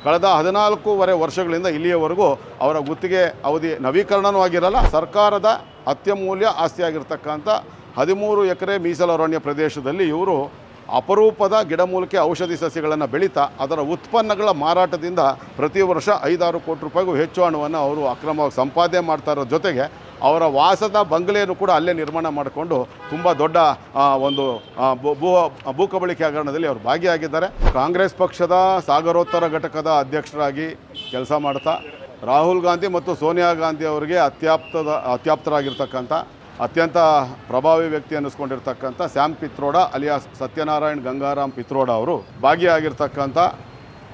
ಕಳೆದ ಹದಿನಾಲ್ಕೂವರೆ ವರ್ಷಗಳಿಂದ ಇಲ್ಲಿಯವರೆಗೂ ಅವರ ಗುತ್ತಿಗೆ ಅವಧಿ ನವೀಕರಣವೂ ಆಗಿರಲ್ಲ, ಸರ್ಕಾರದ ಅತ್ಯಮೂಲ್ಯ ಆಸ್ತಿಯಾಗಿರ್ತಕ್ಕಂಥ ಹದಿಮೂರು ಎಕರೆ ಮೀಸಲು ಅರಣ್ಯ ಪ್ರದೇಶದಲ್ಲಿ ಇವರು ಅಪರೂಪದ ಗಿಡಮೂಲಿಕೆ ಔಷಧಿ ಸಸ್ಯಗಳನ್ನು ಬೆಳೀತಾ ಅದರ ಉತ್ಪನ್ನಗಳ ಮಾರಾಟದಿಂದ ಪ್ರತಿ ವರ್ಷ ಐದಾರು ಕೋಟಿ ರೂಪಾಯಿಗೂ ಹೆಚ್ಚು ಹಣವನ್ನು ಅವರು ಅಕ್ರಮವಾಗಿ ಸಂಪಾದನೆ ಮಾಡ್ತಾ ಇರೋ ಜೊತೆಗೆ ಅವರ ವಾಸದ ಬಂಗಲೆಯನ್ನು ಕೂಡ ಅಲ್ಲೇ ನಿರ್ಮಾಣ ಮಾಡಿಕೊಂಡು ತುಂಬ ದೊಡ್ಡ ಒಂದು ಭೂ, ಭೂ- ಭೂ ಹಗರಣದಲ್ಲಿ ಅವರು ಭಾಗಿಯಾಗಿದ್ದಾರೆ. ಕಾಂಗ್ರೆಸ್ ಪಕ್ಷದ ಸಾಗರೋತ್ತರ ಘಟಕದ ಅಧ್ಯಕ್ಷರಾಗಿ ಕೆಲಸ ಮಾಡ್ತಾ ರಾಹುಲ್ ಗಾಂಧಿ ಮತ್ತು ಸೋನಿಯಾ ಗಾಂಧಿ ಅವರಿಗೆ ಅತ್ಯಾಪ್ತದ, ಅತ್ಯಾಪ್ತರಾಗಿರ್ತಕ್ಕಂಥ ಅತ್ಯಂತ ಪ್ರಭಾವಿ ವ್ಯಕ್ತಿ ಅನ್ನಿಸ್ಕೊಂಡಿರ್ತಕ್ಕಂಥ ಸ್ಯಾಮ್ ಪಿತ್ರೋಡ ಅಲಿಯಾಸ್ ಸತ್ಯನಾರಾಯಣ್ ಗಂಗಾರಾಮ್ ಪಿತ್ರೋಡ ಅವರು ಭಾಗಿಯಾಗಿರ್ತಕ್ಕಂಥ,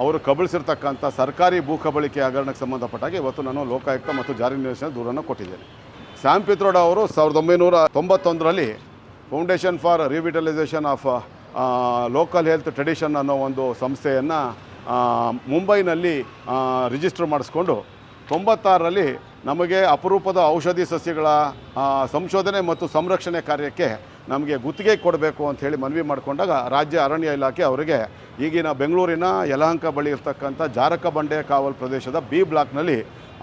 ಅವರು ಕಬಳಿಸಿರ್ತಕ್ಕಂಥ ಸರ್ಕಾರಿ ಭೂ ಕಬಳಿಕೆ ಹಗರಣಕ್ಕೆ ಸಂಬಂಧಪಟ್ಟಾಗಿ ಇವತ್ತು ನಾನು ಲೋಕಾಯುಕ್ತ ಮತ್ತು ಜಾರಿ ನಿರ್ದೇಶನ ದೂರನ್ನು ಕೊಟ್ಟಿದ್ದೇನೆ. ಸ್ಯಾಮ್ ಪಿತ್ರೋಡ ಅವರು ಸಾವಿರದ ಒಂಬೈನೂರ ತೊಂಬತ್ತೊಂದರಲ್ಲಿ foundation for revitalisation of local health tradition ಅನ್ನೋ ಒಂದು ಸಂಸ್ಥೆಯನ್ನು ಮುಂಬೈನಲ್ಲಿ ರಿಜಿಸ್ಟರ್ ಮಾಡಿಸ್ಕೊಂಡು ತೊಂಬತ್ತಾರರಲ್ಲಿ ನಮಗೆ ಅಪರೂಪದ ಔಷಧಿ ಸಸ್ಯಗಳ ಸಂಶೋಧನೆ ಮತ್ತು ಸಂರಕ್ಷಣೆ ಕಾರ್ಯಕ್ಕೆ ನಮಗೆ ಗುತ್ತಿಗೆ ಕೊಡಬೇಕು ಅಂತ ಹೇಳಿ ಮನವಿ ಮಾಡಿಕೊಂಡಾಗ ರಾಜ್ಯ ಅರಣ್ಯ ಇಲಾಖೆ ಅವರಿಗೆ ಈಗಿನ ಬೆಂಗಳೂರಿನ ಯಲಹಂಕ ಬಳಿ ಇರ್ತಕ್ಕಂಥ ಜಾರಕ ಬಂಡೆ ಕಾವಲ್ ಪ್ರದೇಶದ ಬಿ ಬ್ಲಾಕ್ನಲ್ಲಿ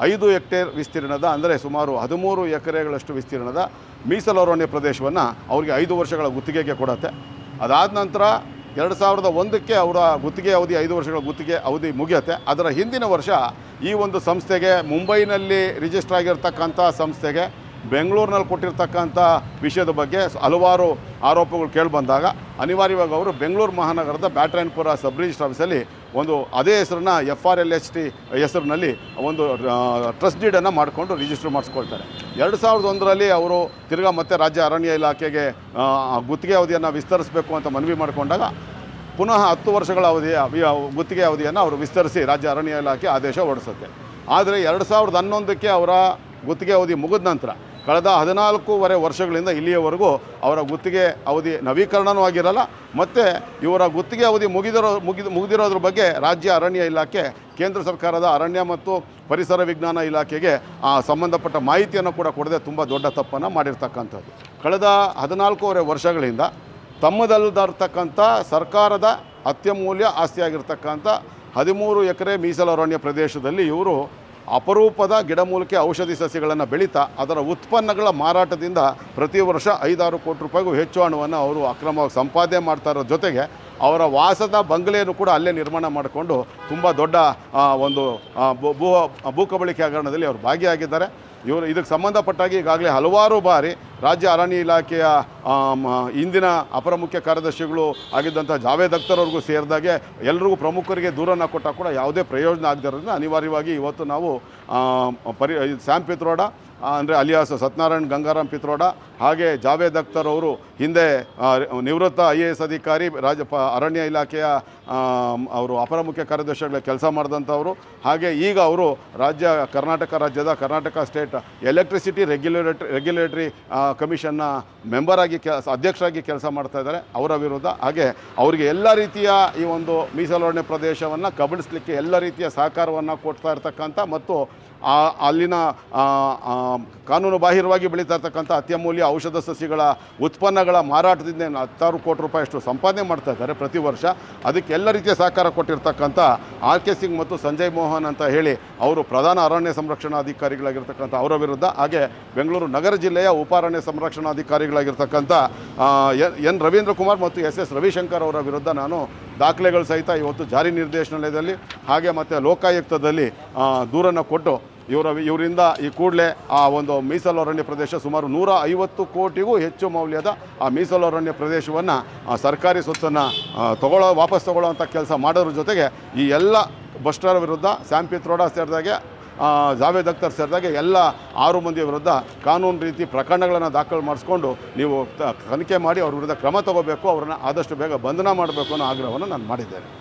ಐದು ಹೆಕ್ಟೇರ್ ವಿಸ್ತೀರ್ಣದ, ಅಂದರೆ ಸುಮಾರು ಹದಿಮೂರು ಎಕರೆಗಳಷ್ಟು ವಿಸ್ತೀರ್ಣದ ಮೀಸಲು ಅರಣ್ಯ ಪ್ರದೇಶವನ್ನು ಅವರಿಗೆ ಐದು ವರ್ಷಗಳ ಗುತ್ತಿಗೆಗೆ ಕೊಡುತ್ತೆ. ಅದಾದ ನಂತರ ಎರಡು ಸಾವಿರದ ಒಂದಕ್ಕೆ ಅವರ ಗುತ್ತಿಗೆ ಅವಧಿ, ಐದು ವರ್ಷಗಳ ಗುತ್ತಿಗೆ ಅವಧಿ ಮುಗಿಯುತ್ತೆ. ಅದರ ಹಿಂದಿನ ವರ್ಷ ಈ ಒಂದು ಸಂಸ್ಥೆಗೆ, ಮುಂಬೈನಲ್ಲಿ ರಿಜಿಸ್ಟರ್ ಆಗಿರ್ತಕ್ಕಂಥ ಸಂಸ್ಥೆಗೆ, ಬೆಂಗಳೂರಿನಲ್ಲಿ ಕೊಟ್ಟಿರ್ತಕ್ಕಂಥ ವಿಷಯದ ಬಗ್ಗೆ ಹಲವಾರು ಆರೋಪಗಳು ಕೇಳಿಬಂದಾಗ ಅನಿವಾರ್ಯವಾಗಿ ಅವರು ಬೆಂಗಳೂರು ಮಹಾನಗರದ ಬ್ಯಾಟ್ರಾಯನ್ಪುರ ಸಬ್ ರಿಜಿಸ್ಟರ್ ಆಫೀಸಲ್ಲಿ ಒಂದು ಅದೇ ಹೆಸರನ್ನ F R L H T ಹೆಸರಿನಲ್ಲಿ ಒಂದು ಟ್ರಸ್ಟ್ ಡೀಡನ್ನು ಮಾಡಿಕೊಂಡು ರಿಜಿಸ್ಟರ್ ಮಾಡಿಸ್ಕೊಳ್ತಾರೆ. ಎರಡು ಸಾವಿರದ ಒಂದರಲ್ಲಿ ಅವರು ತಿರ್ಗಾ ಮತ್ತೆ ರಾಜ್ಯ ಅರಣ್ಯ ಇಲಾಖೆಗೆ ಗುತ್ತಿಗೆ ಅವಧಿಯನ್ನು ವಿಸ್ತರಿಸಬೇಕು ಅಂತ ಮನವಿ ಮಾಡಿಕೊಂಡಾಗ ಪುನಃ ಹತ್ತು ವರ್ಷಗಳ ಅವಧಿಯ ಗುತ್ತಿಗೆ ಅವಧಿಯನ್ನು ಅವರು ವಿಸ್ತರಿಸಿ ರಾಜ್ಯ ಅರಣ್ಯ ಇಲಾಖೆ ಆದೇಶ ಹೊರಡಿಸುತ್ತೆ. ಆದರೆ ಎರಡು ಸಾವಿರದ ಹನ್ನೊಂದಕ್ಕೆ ಅವರ ಗುತ್ತಿಗೆ ಅವಧಿ ಮುಗಿದ ನಂತರ ಕಳೆದ ಹದಿನಾಲ್ಕೂವರೆ ವರ್ಷಗಳಿಂದ ಇಲ್ಲಿಯವರೆಗೂ ಅವರ ಗುತ್ತಿಗೆ ಅವಧಿ ನವೀಕರಣವೂ ಆಗಿರಲ್ಲ, ಮತ್ತು ಇವರ ಗುತ್ತಿಗೆ ಅವಧಿ ಮುಗಿದಿರೋ, ಮುಗಿದ, ಮುಗಿದಿರೋದ್ರ ಬಗ್ಗೆ ರಾಜ್ಯ ಅರಣ್ಯ ಇಲಾಖೆ, ಕೇಂದ್ರ ಸರ್ಕಾರದ ಅರಣ್ಯ ಮತ್ತು ಪರಿಸರ ವಿಜ್ಞಾನ ಇಲಾಖೆಗೆ ಆ ಸಂಬಂಧಪಟ್ಟ ಮಾಹಿತಿಯನ್ನು ಕೂಡ ಕೊಡದೆ ತುಂಬ ದೊಡ್ಡ ತಪ್ಪನ್ನು ಮಾಡಿರ್ತಕ್ಕಂಥದ್ದು. ಕಳೆದ ಹದಿನಾಲ್ಕೂವರೆ ವರ್ಷಗಳಿಂದ ತಮ್ಮದಲ್ಲದಿರ್ತಕ್ಕಂಥ ಸರ್ಕಾರದ ಅತ್ಯಮೂಲ್ಯ ಆಸ್ತಿಯಾಗಿರ್ತಕ್ಕಂಥ ಹದಿಮೂರು ಎಕರೆ ಮೀಸಲು ಅರಣ್ಯ ಪ್ರದೇಶದಲ್ಲಿ ಇವರು ಅಪರೂಪದ ಗಿಡಮೂಲಿಕೆ ಔಷಧಿ ಸಸ್ಯಗಳನ್ನು ಬೆಳೀತಾ ಅದರ ಉತ್ಪನ್ನಗಳ ಮಾರಾಟದಿಂದ ಪ್ರತಿ ವರ್ಷ ಐದಾರು ಕೋಟಿ ರೂಪಾಯಿಗೂ ಹೆಚ್ಚು ಹಣವನ್ನು ಅವರು ಅಕ್ರಮವಾಗಿ ಸಂಪಾದನೆ ಮಾಡ್ತಾ ಇರೋ ಜೊತೆಗೆ ಅವರ ವಾಸದ ಬಂಗಲೆಯನ್ನು ಕೂಡ ಅಲ್ಲೇ ನಿರ್ಮಾಣ ಮಾಡಿಕೊಂಡು ತುಂಬ ದೊಡ್ಡ ಒಂದು ಭೂ, ಭೂಕಬಳಿಕೆ ಹಗರಣದಲ್ಲಿ ಅವರು ಭಾಗಿಯಾಗಿದ್ದಾರೆ. ಇವರು ಇದಕ್ಕೆ ಸಂಬಂಧಪಟ್ಟಾಗಿ ಈಗಾಗಲೇ ಹಲವಾರು ಬಾರಿ ರಾಜ್ಯ ಅರಣ್ಯ ಇಲಾಖೆಯ ಇಂದಿನ ಅಪರ ಮುಖ್ಯ ಕಾರ್ಯದರ್ಶಿಗಳು ಆಗಿದ್ದಂಥ ಜಾವೇದ್ ಅಖ್ತರ್ವರೆಗೂ ಸೇರಿದಾಗೆ ಎಲ್ರಿಗೂ ಪ್ರಮುಖರಿಗೆ ದೂರನ್ನು ಕೊಟ್ಟಾಗ ಕೂಡ ಯಾವುದೇ ಪ್ರಯೋಜನ ಆಗದಿರೋದ್ರಿಂದ ಅನಿವಾರ್ಯವಾಗಿ ಇವತ್ತು ನಾವು ಪರಿ ಸ್ಯಾಮ್ ಪಿತ್ರೋಡ ಅಂದರೆ ಅಲಿಯಾಸ್ ಸತ್ಯನಾರಾಯಣ್ ಗಂಗಾರಾಮ್ ಪಿತ್ರೋಡ ಹಾಗೆ ಜಾವೇದ್ ಅಖ್ತರ್ ಅವರು ಹಿಂದೆ ನಿವೃತ್ತ ಐ ಎ ಎಸ್ ಅಧಿಕಾರಿ, ರಾಜ್ಯ ಪ, ಅರಣ್ಯ ಇಲಾಖೆಯ ಅವರು ಅಪರ ಮುಖ್ಯ ಕಾರ್ಯದರ್ಶಿಗಳ ಕೆಲಸ ಮಾಡಿದಂಥವರು. ಹಾಗೆ ಈಗ ಅವರು ರಾಜ್ಯ, ಕರ್ನಾಟಕ ರಾಜ್ಯದ Karnataka state electricity regulatory regulatory ಕಮಿಷನ್ನ member ಆಗಿ ಕೆಲ ಅಧ್ಯಕ್ಷರಾಗಿ ಕೆಲಸ ಮಾಡ್ತಾ ಇದ್ದಾರೆ, ಅವರ ವಿರುದ್ಧ. ಹಾಗೆ ಅವರಿಗೆ ಎಲ್ಲ ರೀತಿಯ ಈ ಒಂದು ಮೀಸಲುವರ್ಣೆ ಪ್ರದೇಶವನ್ನು ಕಬಳಿಸ್ಲಿಕ್ಕೆ ಎಲ್ಲ ರೀತಿಯ ಸಹಕಾರವನ್ನು ಕೊಡ್ತಾ ಇರ್ತಕ್ಕಂಥ ಮತ್ತು ಆ, ಅಲ್ಲಿನ ಕಾನೂನು ಬಾಹಿರವಾಗಿ ಬೆಳೀತಾ ಇರ್ತಕ್ಕಂಥ ಅತ್ಯಮೂಲ್ಯ ಔಷಧ ಸಸ್ಯಗಳ ಉತ್ಪನ್ನಗಳ ಮಾರಾಟದಿಂದ ಹತ್ತಾರು ಕೋಟಿ ರೂಪಾಯಿಯಷ್ಟು ಸಂಪಾದನೆ ಮಾಡ್ತಾ ಇದ್ದಾರೆ ಪ್ರತಿ ವರ್ಷ. ಅದಕ್ಕೆ ಎಲ್ಲ ರೀತಿಯ ಸಹಕಾರ ಕೊಟ್ಟಿರ್ತಕ್ಕಂಥ ಆರ್ ಕೆ ಸಿಂಗ್ ಮತ್ತು ಸಂಜಯ್ ಮೋಹನ್ ಅಂತ ಹೇಳಿ ಅವರು ಪ್ರಧಾನ ಅರಣ್ಯ ಸಂರಕ್ಷಣಾಧಿಕಾರಿಗಳಾಗಿರ್ತಕ್ಕಂಥ ಅವರ ವಿರುದ್ಧ. ಹಾಗೆ ಬೆಂಗಳೂರು ನಗರ ಜಿಲ್ಲೆಯ ಉಪಾರಣ್ಯ ಸಂರಕ್ಷಣಾಧಿಕಾರಿಗಳಾಗಿರ್ತಕ್ಕಂಥ ಎನ್- ರವೀಂದ್ರ ಕುಮಾರ್ ಮತ್ತು ಎಸ್ ಎಸ್ ರವಿಶಂಕರ್ ಅವರ ವಿರುದ್ಧ ನಾನು ದಾಖಲೆಗಳು ಸಹಿತ ಇವತ್ತು ಜಾರಿ ನಿರ್ದೇಶನಾಲಯದಲ್ಲಿ ಹಾಗೆ ಮತ್ತು ಲೋಕಾಯುಕ್ತದಲ್ಲಿ ದೂರನ್ನು ಕೊಟ್ಟು ಇವರ, ಇವರಿಂದ ಈ ಕೂಡಲೇ ಆ ಒಂದು ಮೀಸಲು ಅರಣ್ಯ ಪ್ರದೇಶ ಸುಮಾರು ನೂರ ಐವತ್ತು ಕೋಟಿಗೂ ಹೆಚ್ಚು ಮೌಲ್ಯದ ಆ ಮೀಸಲು ಅರಣ್ಯ ಪ್ರದೇಶವನ್ನು ಸರ್ಕಾರಿ ಸೊತ್ತನ್ನು ತಗೊಳ್ಳೋ, ವಾಪಸ್ ತಗೊಳ್ಳೋವಂಥ ಕೆಲಸ ಮಾಡೋದ್ರ ಜೊತೆಗೆ ಈ ಎಲ್ಲ ಭ್ರಷ್ಟರ ವಿರುದ್ಧ ಸ್ಯಾಂಪಿತ್ ರೋಡ ಸೇರಿದಾಗೆ ಜಾವೇದ್ ಅಖ್ತರ್ ಸೇರಿದಾಗೆ ಎಲ್ಲ ಆರು ಮಂದಿಯ ವಿರುದ್ಧ ಕಾನೂನು ರೀತಿ ಪ್ರಕರಣಗಳನ್ನು ದಾಖಲು ಮಾಡಿಸ್ಕೊಂಡು ನೀವು ತನಿಖೆ ಮಾಡಿ ಅವ್ರ ವಿರುದ್ಧ ಕ್ರಮ ತಗೋಬೇಕು, ಅವ್ರನ್ನ ಆದಷ್ಟು ಬೇಗ ಬಂಧನ ಮಾಡಬೇಕು ಅನ್ನೋ ಆಗ್ರಹವನ್ನು ನಾನು ಮಾಡಿದ್ದೇನೆ.